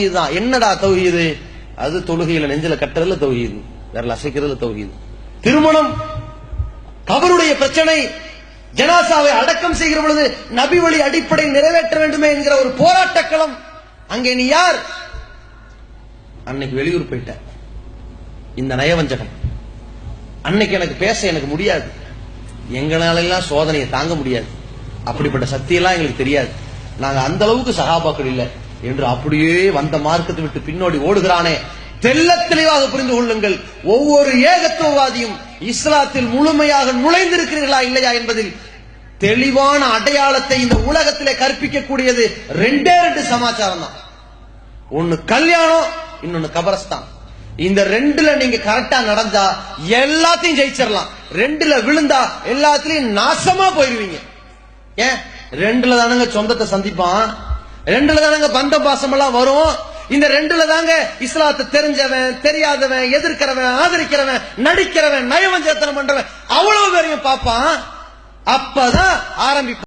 இதுதான் என்னடா தௌஹீது? அது தொழுகையில நெஞ்சில கட்டுறதுல தௌஹீது. வேற அசைக்கிறதுல தௌஹீது. திருமணம் கபருடைய பிரச்சனை ஜனாசாவை அடக்கம் செய்கிற பொழுது நபி வழி அடிப்படை நிறைவேற்ற வேண்டுமே என்கிற ஒரு போராட்டக்களம் அங்கே நீ யார்? அன்னைக்கு வெளியூர் போயிட்ட. இந்த நயவஞ்சகம். அன்னைக்கு எனக்கு பேச எனக்கு முடியாது. எங்களால எல்லாம் சோதனையை தாங்க முடியாது. அப்படிப்பட்ட சக்தியெல்லாம் எங்களுக்கு தெரியாது. நாங்க அந்த அளவுக்கு சகாபாக்கள் இல்லை. என்று அப்படியே வந்த மார்க்கத்தை விட்டு பின்னோடி ஓடுகிறானே. தெல்ல தெளிவாக புரிந்து கொள்ளுங்கள். ஒவ்வொரு ஏகத்துவவாதியும் இஸ்லாத்தில் முழுமையாக நுழைந்திருக்கிறீர்களா இல்லையா என்பதில் தெளிவான அடையாளத்தை இந்த உலகத்திலே கற்பிக்கக்கூடியது ரெண்டே ரெண்டு சமாச்சாரம் தான். ஒன்னு கல்யாணம் இன்னொன்னு கபரஸ்தான். இந்த ரெண்டுல நீங்க கரெக்டா நடந்தா எல்லாத்தையும் ஜெயிச்சிடலாம் ரெண்டுல விழுந்தா எல்லாத்திலையும் நாசமா போயிருவீங்க. ஏன்? ரெண்டுல தானுங்க சொந்தத்தை சந்திப்பான். ரெண்டுல தானங்க பந்த பாசம் எல்லாம் வரும். இந்த ரெண்டுல தாங்க இஸ்லாத்தை தெரிஞ்சவன் தெரியாதவன் எதிர்க்கிறவன் ஆதரிக்கிறவன் நடிக்கிறவன் நயவஞ்சேத்தனம் பண்றவன். அவ்வளவு பேரையும் பார்ப்பான். அப்பதான் ஆரம்பிப்பான்.